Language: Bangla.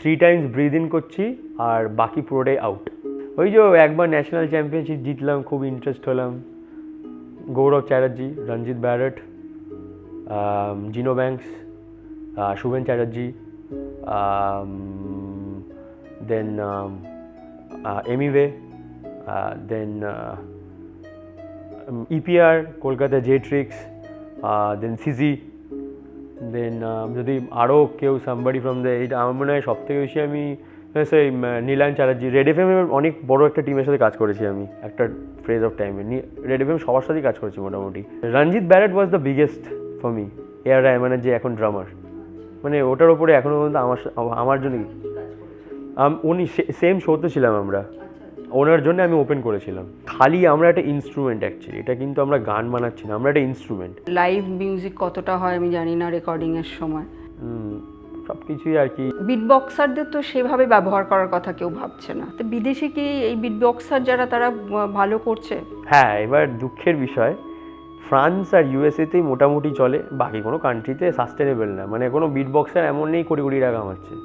থ্রি টাইমস ব্রিদ ইন করছি আর বাকি পুরোটাই আউট ওই যে একবার ন্যাশনাল চ্যাম্পিয়নশিপ জিতলাম, খুব ইন্টারেস্ট হলাম। Gaurav Chatterjee, Ranjit Barot Gino Banks Shuven Chatterjee then Emiway then EPR Kolkata Jetrix then CG then যদি আরও কেউ সামবাডি ফ্রম দ্য এইটা আমার মনে হয় সব থেকে বেশি আমি সেই নীলান চ্যাটার্জি রেড এফ এমের অনেক বড় একটা টিমের সাথে কাজ করেছি আমি, একটা ফ্রেজ অফ টাইমে রেড এফ এম সবার সাথেই কাজ করেছি মোটামুটি। Ranjit Barot was the biggest for me A R রহমানের যে এখন ড্রামার মানে ওটার ওপরে এখনও পর্যন্ত আমার আমার জন্য আম- উনি সেম শোতে ছিলাম আমরা। ওনার জন্য আমি ওপেন করেছিলাম। খালি আমরা একটা ইনস্ট্রুমেন্ট অ্যাকচুয়ালি এটা কিন্তু আমরা গান বানাচ্ছি না আমরা একটা ইনস্ট্রুমেন্ট লাইভ মিউজিক কতটা হয় আমি জানি না রেকর্ডিং এর সময়। সব কিছুই আর কি। বিট বক্সারদের তো সেভাবে ব্যবহার করার কথা কেউ ভাবছে না। তো বিদেশে কি এই বিট বক্সার যারা তারা ভালো করছে? হ্যাঁ এবার দুঃখের বিষয় ফ্রান্স আর ইউএসএতেই মোটামুটি চলে বাকি কোনো কান্ট্রিতে সাস্টেনেবল না। মানে কোনো বিট বক্সার এমন নেই কোটি কোটি টাকা কামাচ্ছে